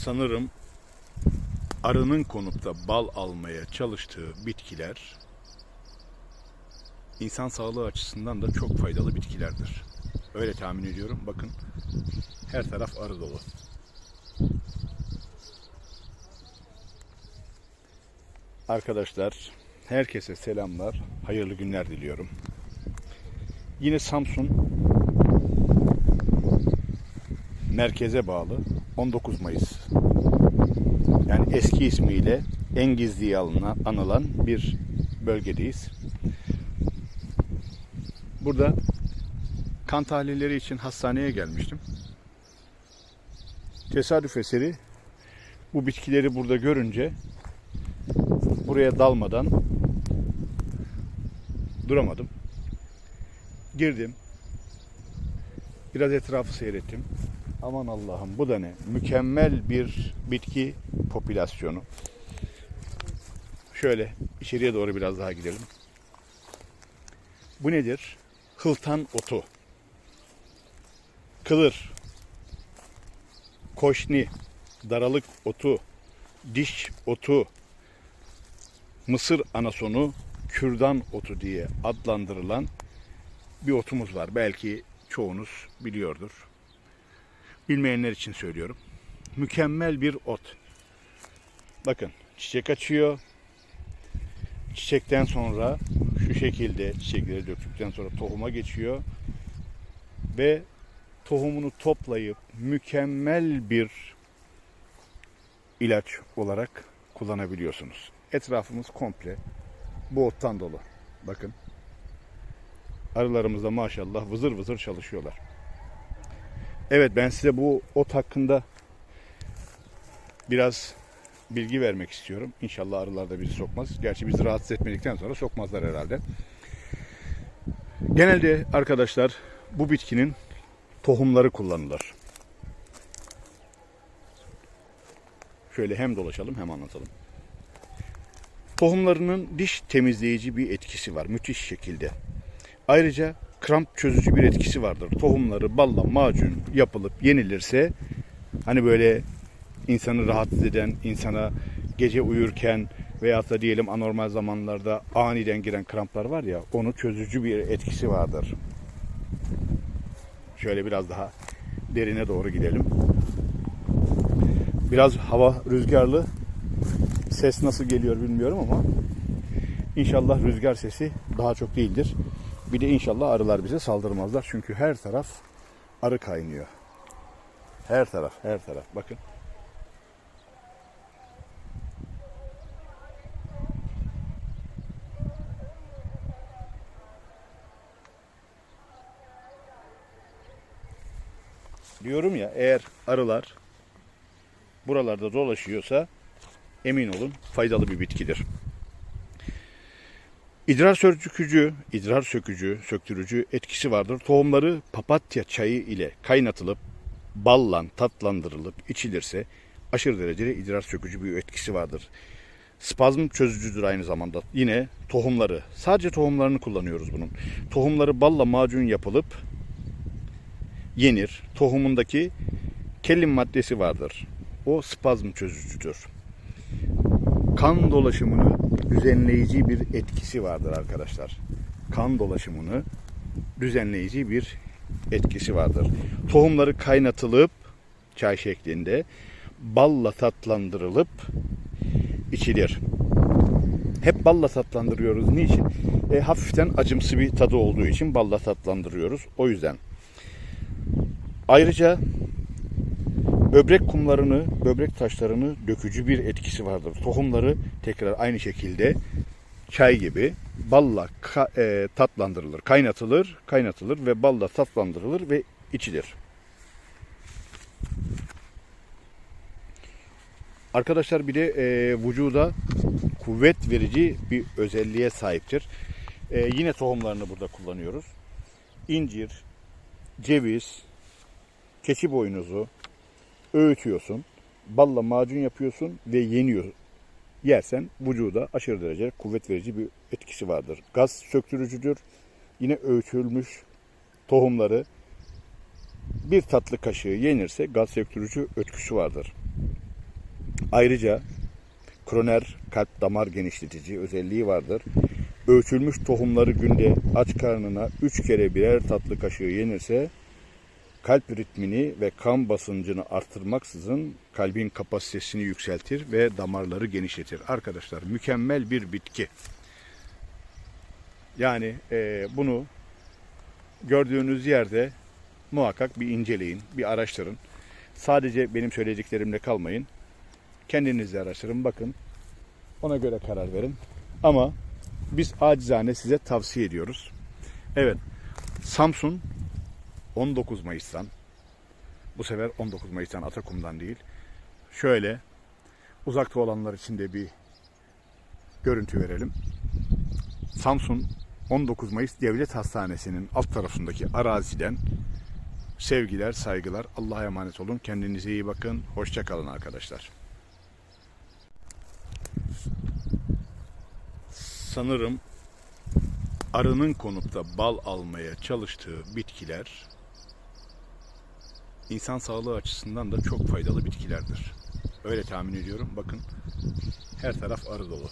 sanırım arının konup da bal almaya çalıştığı bitkiler insan sağlığı açısından da çok faydalı bitkilerdir. Öyle tahmin ediyorum. Bakın her taraf arı dolu. Arkadaşlar herkese selamlar. Hayırlı günler diliyorum. Yine Samsun merkeze bağlı 19 Mayıs yani eski ismiyle Engiz diye anılan bir bölgedeyiz. Burada kan tahlilleri için hastaneye gelmiştim. Tesadüf eseri bu bitkileri burada görünce buraya dalmadan duramadım. Girdim. Biraz etrafı seyrettim. Aman Allah'ım bu da ne? Mükemmel bir bitki popülasyonu. Şöyle içeriye doğru biraz daha gidelim. Bu nedir? Hıltan otu. Kılır. Koşni. Daralık otu. Diş otu. Mısır anasonu. Kürdan otu diye adlandırılan bir otumuz var. Belki çoğunuz biliyordur. Bilmeyenler için söylüyorum. Mükemmel bir ot. Bakın çiçek açıyor. Çiçekten sonra şu şekilde çiçekleri döktükten sonra tohuma geçiyor. Ve tohumunu toplayıp mükemmel bir ilaç olarak kullanabiliyorsunuz. Etrafımız komple bu ottan dolu. Bakın. Arılarımız da maşallah vızır vızır çalışıyorlar. Evet ben size bu ot hakkında biraz bilgi vermek istiyorum. İnşallah arılar da bizi sokmaz. Gerçi bizi rahatsız etmedikten sonra sokmazlar herhalde. Genelde arkadaşlar bu bitkinin tohumları kullanılır. Şöyle hem dolaşalım hem anlatalım. Tohumlarının diş temizleyici bir etkisi var müthiş şekilde. Ayrıca kramp çözücü bir etkisi vardır. Tohumları balla macun yapılıp yenilirse hani böyle insanı rahatsız eden, insana gece uyurken veyahut da diyelim anormal zamanlarda aniden giren kramplar var ya onu çözücü bir etkisi vardır. Şöyle biraz daha derine doğru gidelim. Biraz hava rüzgarlı. Ses nasıl geliyor bilmiyorum ama inşallah rüzgar sesi daha çok değildir. Bir de inşallah arılar bize saldırmazlar. Çünkü her taraf arı kaynıyor. Her taraf, her taraf. Bakın. Diyorum ya eğer arılar buralarda dolaşıyorsa emin olun faydalı bir bitkidir. İdrar sökücü, idrar sökücü, söktürücü etkisi vardır. Tohumları papatya çayı ile kaynatılıp balla tatlandırılıp içilirse aşırı derecede idrar sökücü bir etkisi vardır. Spazm çözücüdür aynı zamanda. Yine tohumları, sadece tohumlarını kullanıyoruz bunun. Tohumları balla macun yapılıp yenir. Tohumundaki kelin maddesi vardır. O spazm çözücüdür. Kan dolaşımını düzenleyici bir etkisi vardır arkadaşlar. Kan dolaşımını düzenleyici bir etkisi vardır. Tohumları kaynatılıp çay şeklinde balla tatlandırılıp içilir. Hep balla tatlandırıyoruz. Niçin? E, hafiften acımsı bir tadı olduğu için balla tatlandırıyoruz. O yüzden. Ayrıca böbrek kumlarını, böbrek taşlarını dökücü bir etkisi vardır. Tohumları tekrar aynı şekilde çay gibi balla ka, e, tatlandırılır, kaynatılır, kaynatılır ve balla tatlandırılır ve içilir. Arkadaşlar bir de e, vücuda kuvvet verici bir özelliğe sahiptir. E, yine tohumlarını burada kullanıyoruz. İncir, ceviz, keçi boynuzu, öğütüyorsun. Balla macun yapıyorsun ve yeniyor. Yersen vücuda aşırı derece kuvvet verici bir etkisi vardır. Gaz söktürücüdür. Yine öğütülmüş tohumları bir tatlı kaşığı yenirse gaz söktürücü etkisi vardır. Ayrıca kroner kalp damar genişletici özelliği vardır. Ölçülmüş tohumları günde aç karnına 3 kere birer tatlı kaşığı yenirse kalp ritmini ve kan basıncını arttırmaksızın kalbin kapasitesini yükseltir ve damarları genişletir. Arkadaşlar mükemmel bir bitki. Yani e, bunu gördüğünüz yerde muhakkak bir inceleyin, bir araştırın. Sadece benim söyleyeceklerimle kalmayın. Kendiniz de araştırın, bakın. Ona göre karar verin. Ama biz acizane size tavsiye ediyoruz. Evet, Samsun 19 Mayıs'tan, bu sefer 19 Mayıs'tan Atakum'dan değil, şöyle uzakta olanlar için de bir görüntü verelim. Samsun 19 Mayıs Devlet Hastanesi'nin alt tarafındaki araziden sevgiler, saygılar. Allah'a emanet olun. Kendinize iyi bakın. Hoşça kalın arkadaşlar. Sanırım arının konup da bal almaya çalıştığı bitkiler insan sağlığı açısından da çok faydalı bitkilerdir. Öyle tahmin ediyorum. Bakın her taraf arı dolu.